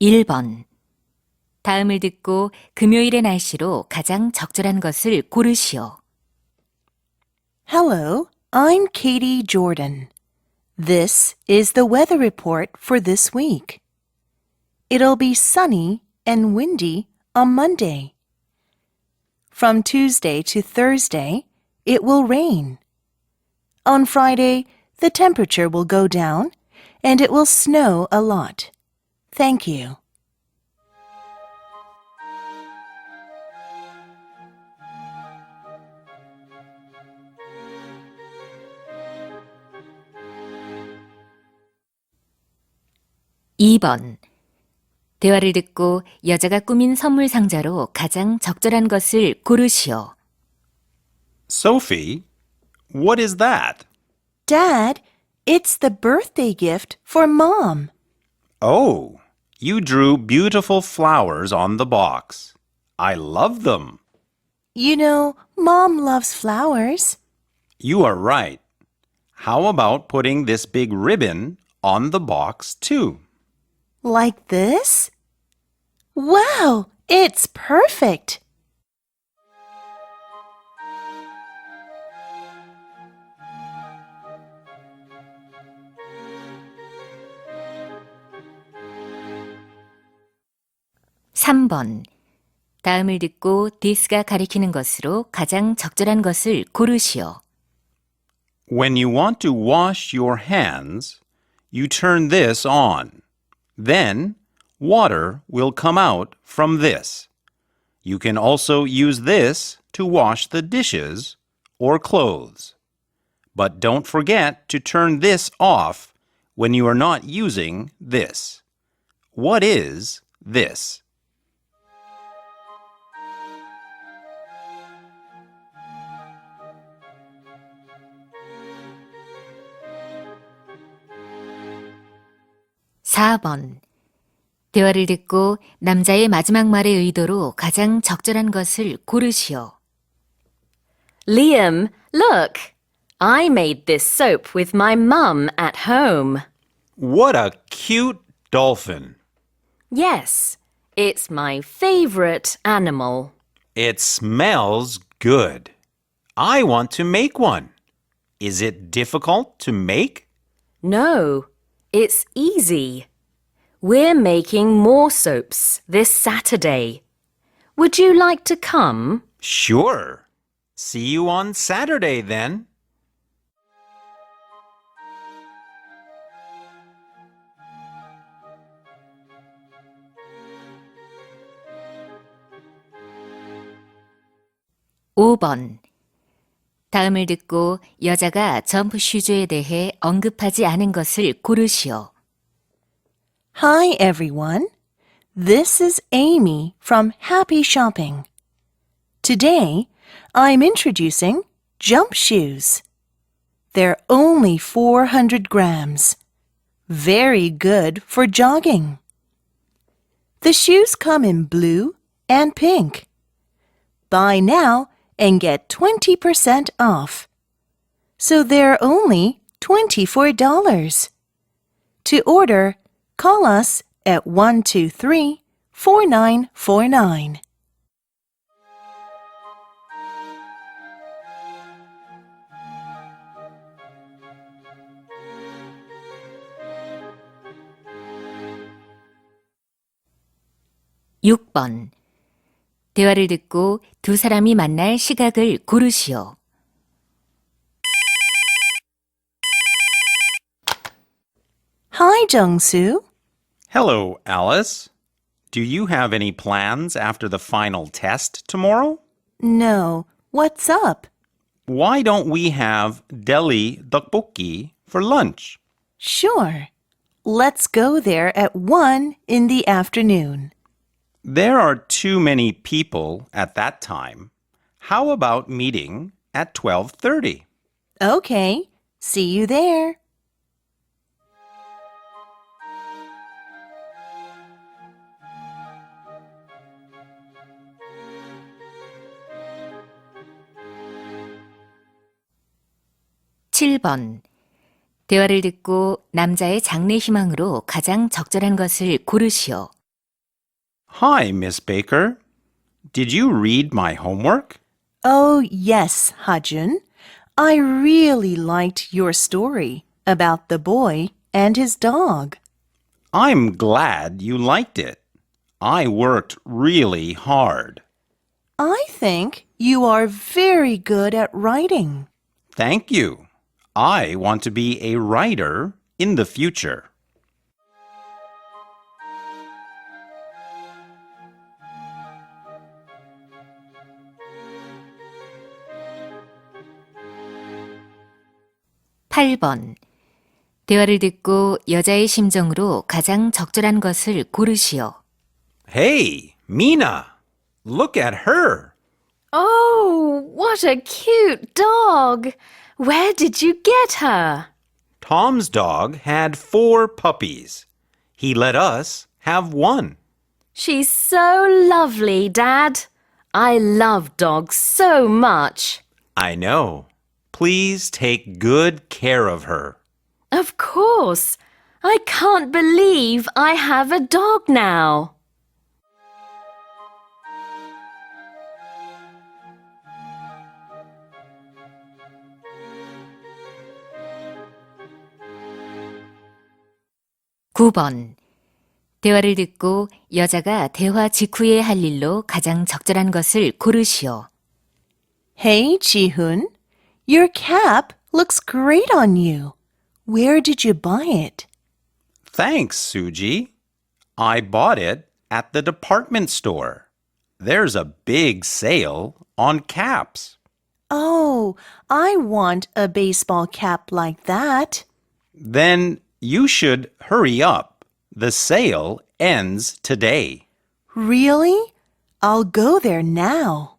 1번. 다음을 듣고 금요일의 날씨로 가장 적절한 것을 고르시오. Hello, I'm Katie Jordan. This is the weather report for this week. It'll be sunny and windy on Monday. From Tuesday to Thursday, it will rain. On Friday, the temperature will go down and it will snow a lot. Thank you. 이번 대화를 듣고 여자가 꾸민 선물 상자로 가장 적절한 것을 고르시오. Sophie, what is that? Dad, it's the birthday gift for Mom. Oh, you drew beautiful flowers on the box. I love them. You know, Mom loves flowers. You are right. How about putting this big ribbon on the box too? Like this? Wow, it's perfect. 삼 번 다음을 듣고 디스가 가리키는 것으로 가장 적절한 것을 고르시오. When you want to wash your hands, you turn this on. Then, water will come out from this. You can also use this to wash the dishes or clothes. But don't forget to turn this off when you are not using this. What is this? 사 번 대화를 듣고 남자의 마지막 말의 의도로 가장 적절한 것을 고르시오. Liam, look! I made this soap with my mum at home. What a cute dolphin! Yes, it's my favorite animal. It smells good. I want to make one. Is it difficult to make? No, it's easy. We're making more soaps this Saturday. Would you like to come? Sure. See you on Saturday then. 오번 다음을 듣고 여자가 점프 슈즈에 대해 언급하지 않은 것을 고르시오. Hi, everyone. This is Amy from Happy Shopping. Today, I'm introducing jump shoes. They're only 400 grams. Very good for jogging. The shoes come in blue and pink. Buy now and get 20% off. So they're only $24. To order, call us at 123 4949. 육번 대화를 듣고 두 사람이 만날 시각을 고르시오. Hi, Jungsu. Hello, Alice. Do you have any plans after the final test tomorrow? No, what's up? Why don't we have deli tteokbokki for lunch? Sure. Let's go there at 1 in the afternoon. There are too many people at that time. How about meeting at 12:30? Okay, see you there. 칠 번 대화를 듣고 남자의 장래 희망으로 가장 적절한 것을 고르시오. Hi, Miss Baker. Did you read my homework? Oh, yes, Hajun. I really liked your story about the boy and his dog. I'm glad you liked it. I worked really hard. I think you are very good at writing. Thank you. I want to be a writer in the future. 팔번 대화를 듣고 여자의 심정으로 가장 적절한 것을 고르시오. Hey, Mina! Look at her! Oh, what a cute dog! Where did you get her? Tom's dog had four puppies. He let us have one. She's so lovely, Dad. I love dogs so much. I know. Please take good care of her. Of course. I can't believe I have a dog now. 구번 대화를 듣고 여자가 대화 직후에 할 일로 가장 적절한 것을 고르시오. Hey, Ji-hoon. Your cap looks great on you. Where did you buy it? Thanks, Suji. I bought it at the department store. There's a big sale on caps. Oh, I want a baseball cap like that. Then you should hurry up. The sale ends today. Really? I'll go there now.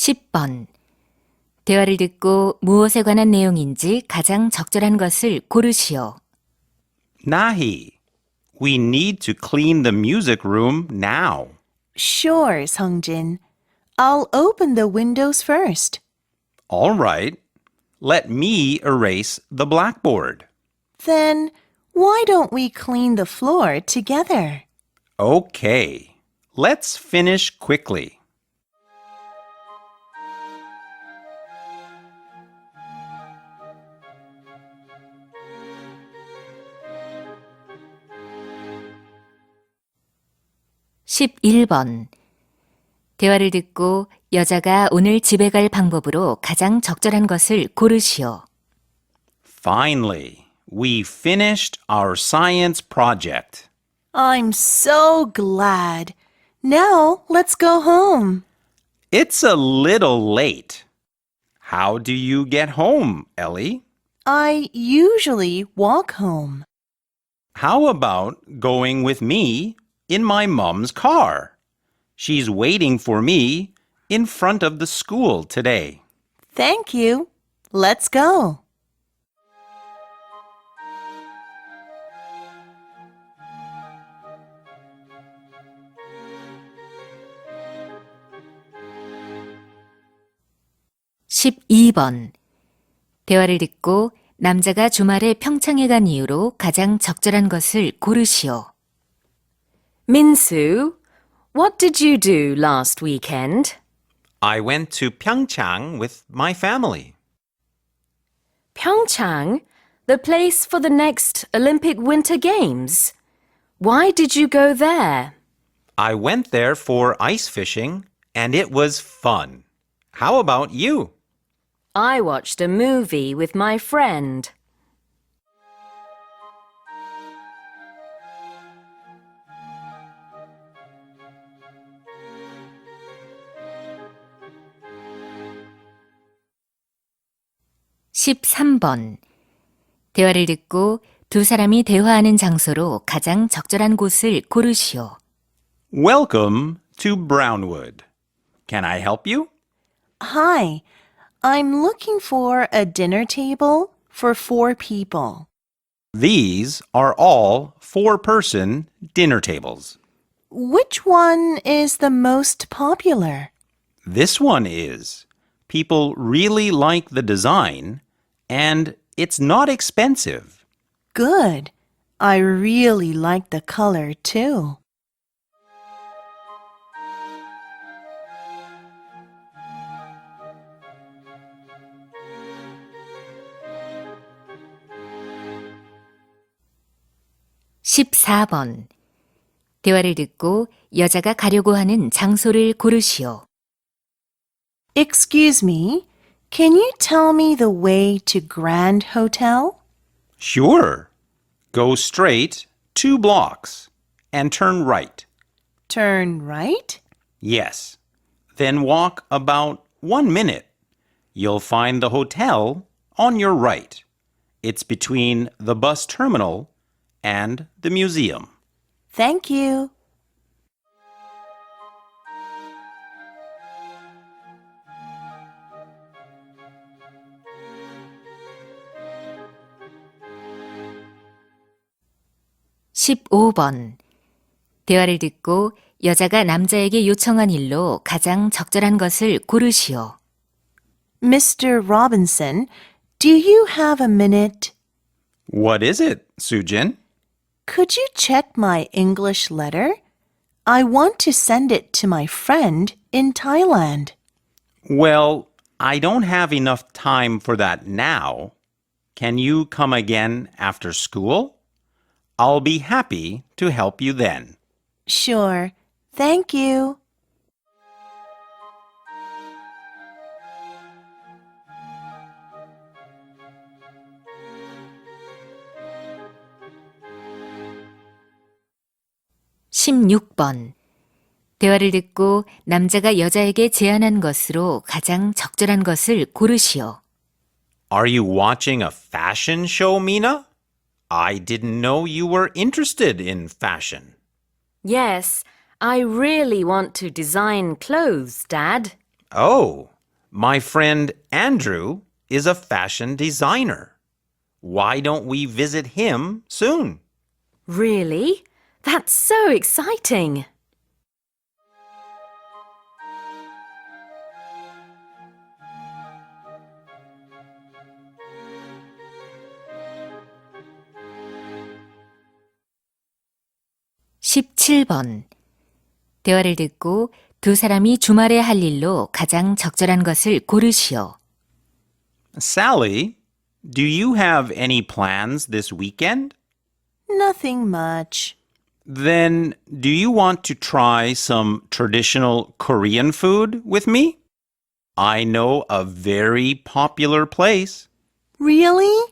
십 번 대화를 듣고 무엇에 관한 내용인지 가장 적절한 것을 고르시오. Nahi, we need to clean the music room now. Sure, Sungjin. I'll open the windows first. All right. Let me erase the blackboard. Then why don't we clean the floor together? Okay. Let's finish quickly. 십일 번 대화를 듣고 여자가 오늘 집에 갈 방법으로 가장 적절한 것을 고르시오. Finally, we finished our science project. I'm so glad. Now let's go home. It's a little late. How do you get home, Ellie? I usually walk home. How about going with me in my mom's car? She's waiting for me in front of the school today. Thank you. Let's go. 십이 번 대화를 듣고 남자가 주말에 평창에 간 이유로 가장 적절한 것을 고르시오. Minsu, what did you do last weekend? I went to Pyeongchang with my family. Pyeongchang, the place for the next Olympic Winter Games. Why did you go there? I went there for ice fishing and it was fun. How about you? I watched a movie with my friend. 십삼 번 대화를 듣고 두 사람이 대화하는 장소로 가장 적절한 곳을 고르시오. Welcome to Brownwood. Can I help you? Hi. I'm looking for a dinner table for four people. These are all four person dinner tables. Which one is the most popular? This one is. People really like the design, and it's not expensive. Good. I really like the color too. 십사 번 대화를 듣고 여자가 가려고 하는 장소를 고르시오. Excuse me, can you tell me the way to Grand Hotel? Sure. Go straight two blocks and turn right. Turn right? Yes. Then walk about one minute. You'll find the hotel on your right. It's between the bus terminal and the museum. Thank you. 십오 번 대화를 듣고 여자가 남자에게 요청한 일로 가장 적절한 것을 고르시오. Mr. Robinson, do you have a minute? What is it, Sujin? Could you check my English letter? I want to send it to my friend in Thailand. Well, I don't have enough time for that now. Can you come again after school? I'll be happy to help you then. Sure. Thank you. 십육 번 대화를 듣고 남자가 여자에게 제안한 것으로 가장 적절한 것을 고르시오. Are you watching a fashion show, Mina? I didn't know you were interested in fashion. Yes, I really want to design clothes, Dad. Oh, my friend Andrew is a fashion designer. Why don't we visit him soon? Really? That's so exciting. 십칠 번 대화를 듣고 두 사람이 주말에 할 일로 가장 적절한 것을 고르시오. Sally, do you have any plans this weekend? Nothing much. Then, do you want to try some traditional Korean food with me? I know a very popular place. Really?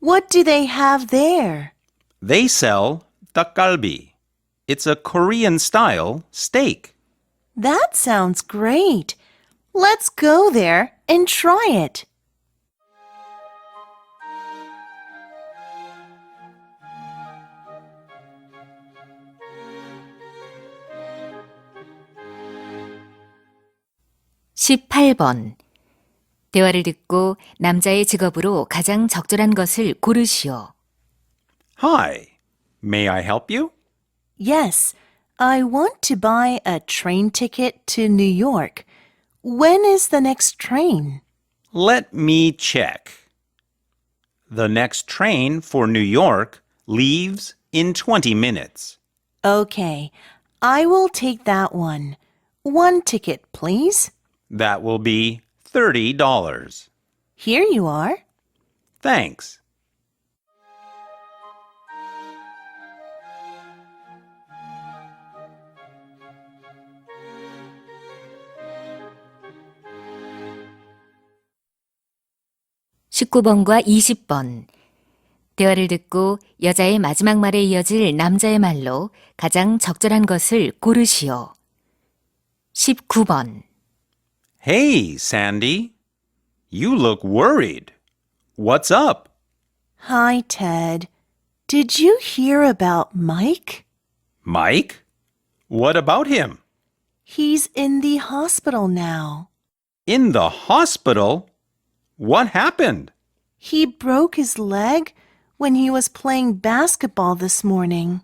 What do they have there? They sell dakgalbi. It's a Korean style steak. That sounds great. Let's go there and try it. 십팔 번 대화를 듣고 남자의 직업으로 가장 적절한 것을 고르시오. Hi, may I help you? Yes, I want to buy a train ticket to New York. When is the next train? Let me check. The next train for New York leaves in 20 minutes. Okay, I will take that one. One ticket, please. That will be $30. Here you are. Thanks. 십구 번과 이십 번 대화를 듣고 여자의 마지막 말에 이어질 남자의 말로 가장 적절한 것을 고르시오. 십구 번 Hey, Sandy. You look worried. What's up? Hi, Ted. Did you hear about Mike? Mike? What about him? He's in the hospital now. In the hospital? What happened? He broke his leg when he was playing basketball this morning.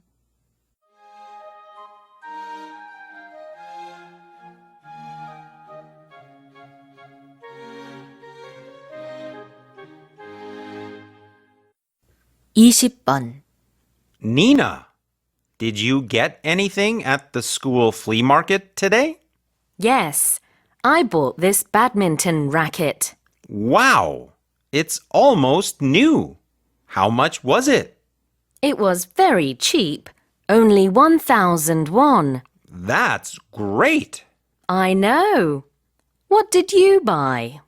(20번) Nina, did you get anything at the school flea market today? Yes, I bought this badminton racket. Wow, it's almost new. How much was it? It was very cheap, only 1001. That's great. I know. What did you buy?